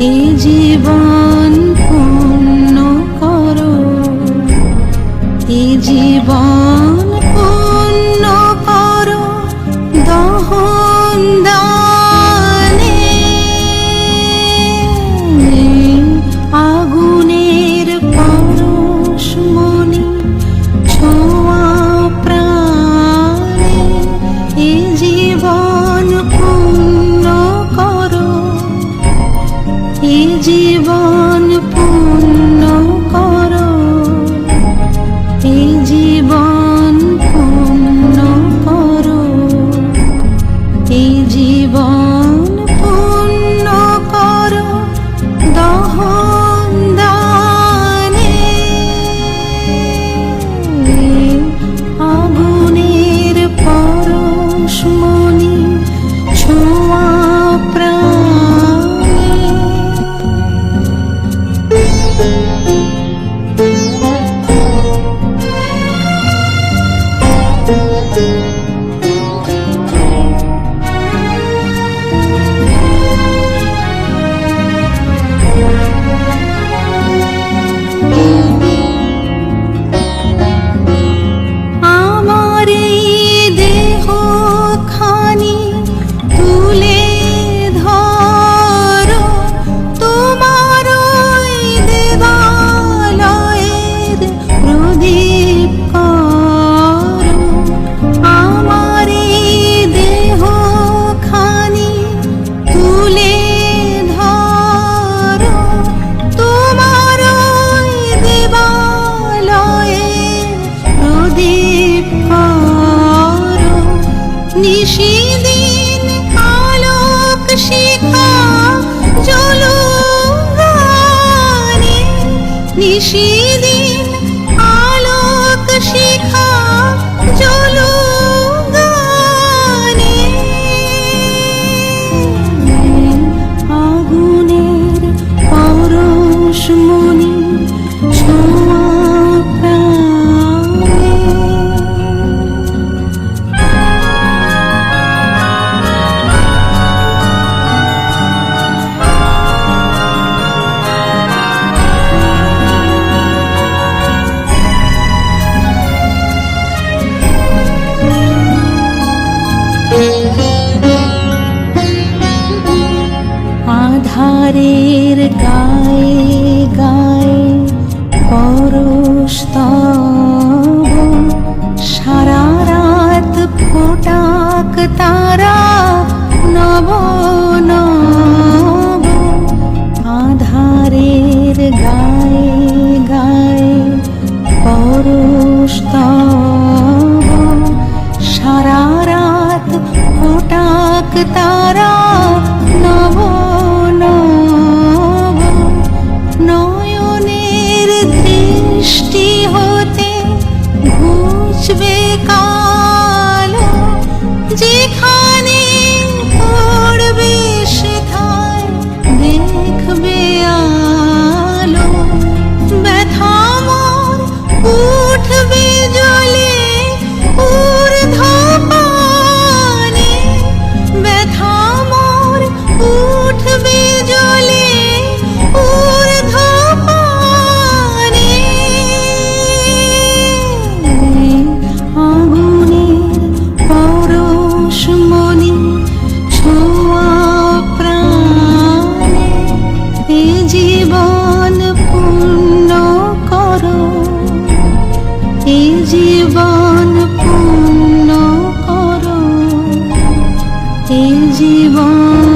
এই জীবন এ জীবন পুণ্য। 你是。আধারের গায়ে ডাক তারা নব। নয়নের দৃষ্টি হতে ঘুষবে এই জীবন